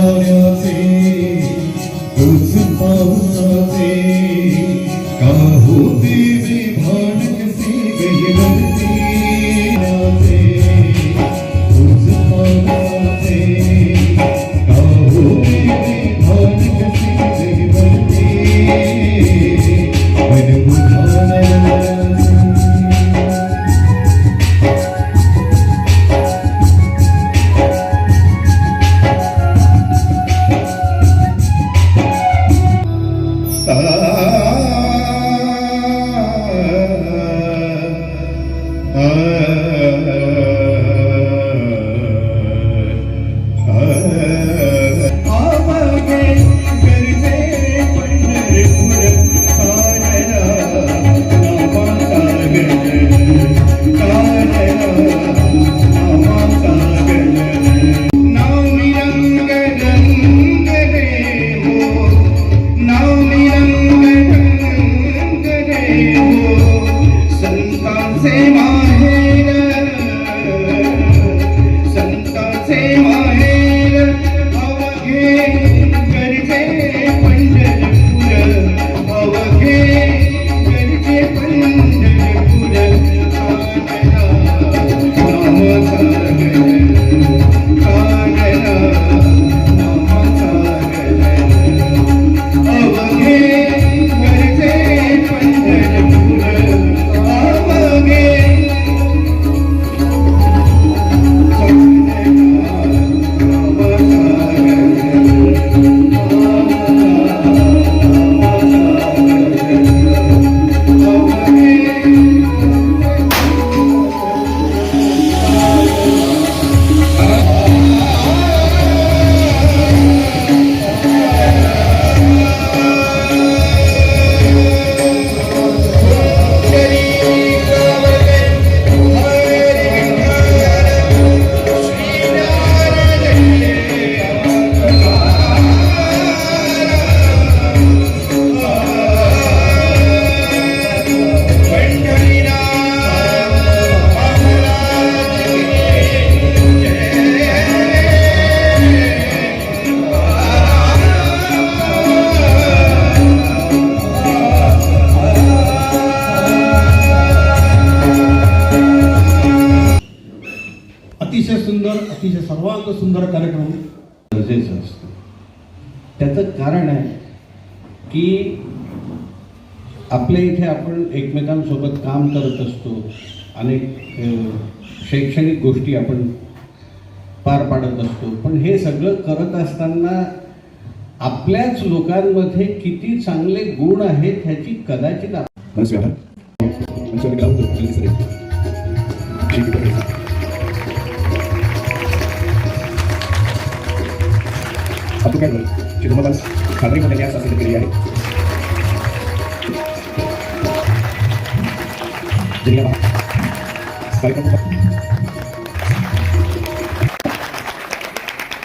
gloria. अतिशय सुंदर अतिशय सर्वांग सुंदर कार्यक्रम. गरजेचं असतं. त्याचं कारण आहे की आपल्या इथे आपण एकमेकांसोबत काम करत असतो. अनेक शैक्षणिक गोष्टी आपण पार पाडत असतो. पण हे सगळं करत असताना आपल्याच लोकांमध्ये किती चांगले गुण आहेत ह्याची कदाचित आप- satu kali cuma kan kami punya satu negeri ya jadi apa?